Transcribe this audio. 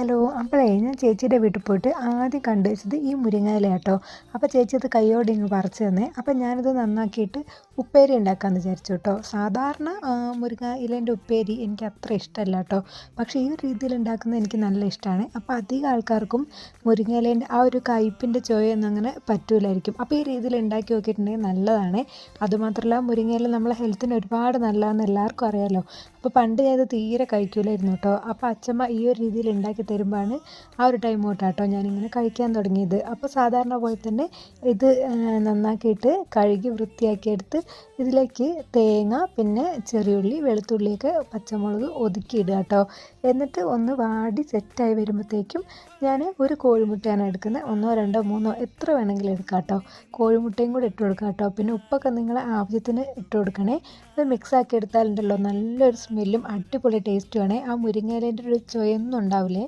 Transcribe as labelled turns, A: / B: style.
A: Hello അപ്പോഴേ ഞാൻ ചേച്ചിയുടെ വീട്ടിൽ പോയിട്ട് ആദ്യം കണ്ടു വെച്ചത് ഈ മുരിങ്ങയില കേട്ടോ അപ്പോൾ ചേച്ചി അത് കൈയോടെ ഇങ്ങ് പറിച്ചു തന്നേ. അപ്പോൾ ഞാനിത് നന്നാക്കിയിട്ട് ഉപ്പേരി ഉണ്ടാക്കാമെന്ന് വിചാരിച്ചു കേട്ടോ. സാധാരണ മുരിങ്ങ ഇലേന്റെ ഉപ്പേരി എനിക്ക് അത്ര ഇഷ്ടമല്ല കേട്ടോ. പക്ഷേ ഈ ഒരു രീതിയിൽ ഉണ്ടാക്കുന്നത് എനിക്ക് നല്ല ഇഷ്ടമാണ്. അപ്പോൾ അധികം ആൾക്കാർക്കും മുരിങ്ങ ഇലേന്റെ ആ ഒരു കയ്പിന്റെ ചുവയൊന്നും അങ്ങനെ പറ്റൂലായിരിക്കും. അപ്പോൾ ഈ രീതിയിൽ ഉണ്ടാക്കി നോക്കിയിട്ടുണ്ടെങ്കിൽ നല്ലതാണ്. അതുമാത്രമല്ല മുരിങ്ങ ഇല നമ്മളെ ഹെൽത്തിന് ഒരുപാട് നല്ലതാണെന്ന് എല്ലാവർക്കും അറിയാമല്ലോ അപ്പോൾ പണ്ട് ഞാനത് തീരെ കഴിക്കൂലായിരുന്നു കേട്ടോ. അപ്പോൾ അച്ഛമ്മ ഈ ഒരു രീതിയിൽ ഉണ്ടാക്കി തരുമ്പോഴാണ് ആ ഒരു ടൈം തൊട്ടാട്ടോ ഞാനിങ്ങനെ കഴിക്കാൻ തുടങ്ങിയത്. അപ്പോൾ സാധാരണ പോലെ തന്നെ ഇത് നന്നാക്കിയിട്ട് കഴുകി വൃത്തിയാക്കിയെടുത്ത് ഇതിലേക്ക് തേങ്ങ പിന്നെ ചെറിയുള്ളി വെളുത്തുള്ളിയൊക്കെ പച്ചമുളക് ഒതുക്കിയിടുക കേട്ടോ. എന്നിട്ട് ഒന്ന് വാടി സെറ്റായി വരുമ്പോഴത്തേക്കും ഞാൻ ഒരു കോഴിമുട്ടയാണ് എടുക്കുന്നത്. ഒന്നോ രണ്ടോ മൂന്നോ എത്ര വേണമെങ്കിലും എടുക്കാം കേട്ടോ. കോഴിമുട്ടയും കൂടെ ഇട്ട് കൊടുക്കാം കേട്ടോ. പിന്നെ ഉപ്പൊക്കെ നിങ്ങൾ ആവശ്യത്തിന് ഇട്ട് കൊടുക്കണേ. ഇത് മിക്സ് ആക്കി എടുത്താലുണ്ടല്ലോ. നല്ലൊരു സ്മെല്ലും അടിപൊളി ടേസ്റ്റുമാണ് ആ മുരിങ്ങയിലേന്റെ ഒരു ചുവയൊന്നും ഉണ്ടാവില്ലേ?